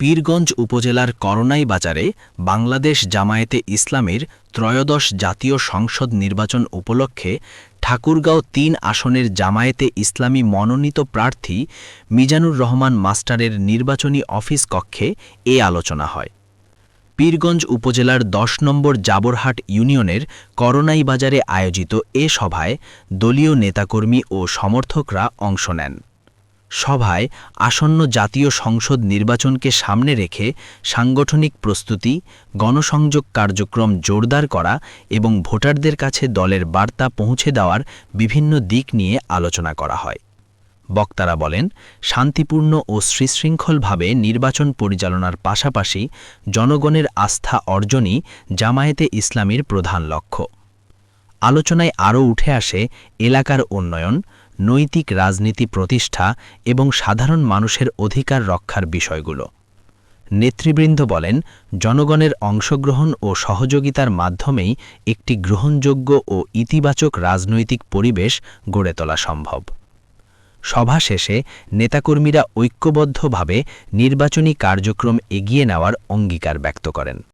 পীরগঞ্জ উপজেলার করনাই বাজারে বাংলাদেশ জামায়াতে ইসলামের ত্রয়োদশ জাতীয় সংসদ নির্বাচন উপলক্ষে ঠাকুরগাঁও তিন আসনের জামায়াতে ইসলামী মনোনীত প্রার্থী মিজানুর রহমান মাস্টারের নির্বাচনী অফিস কক্ষে এ আলোচনা হয়। পীরগঞ্জ উপজেলার দশ নম্বর জাবরহাট ইউনিয়নের করনাই বাজারে আয়োজিত এ সভায় দলীয় নেতাকর্মী ও সমর্থকরা অংশ নেন। সভায় আসন্ন জাতীয় সংসদ নির্বাচনকে সামনে রেখে সাংগঠনিক প্রস্তুতি, গণসংযোগ কার্যক্রম জোরদার করা এবং ভোটারদের কাছে দলের বার্তা পৌঁছে দেওয়ার বিভিন্ন দিক নিয়ে আলোচনা করা হয়। বক্তারা বলেন, শান্তিপূর্ণ ও সুশৃঙ্খলভাবে নির্বাচন পরিচালনার পাশাপাশি জনগণের আস্থা অর্জনই জামায়াতে ইসলামীর প্রধান লক্ষ্য। আলোচনায় আরও উঠে আসে এলাকার উন্নয়ন নৈতিক রাজনীতি প্রতিষ্ঠা এবং সাধারণ মানুষের অধিকার রক্ষার বিষয়গুলো। নেতৃবৃন্দ বলেন, জনগণের অংশগ্রহণ ও সহযোগিতার মাধ্যমেই একটি গ্রহণযোগ্য ও ইতিবাচক রাজনৈতিক পরিবেশ গড়ে তোলা সম্ভব। সভা শেষে নেতাকর্মীরা ঐক্যবদ্ধভাবে নির্বাচনী কার্যক্রম এগিয়ে নেওয়ার অঙ্গীকার ব্যক্ত করেন।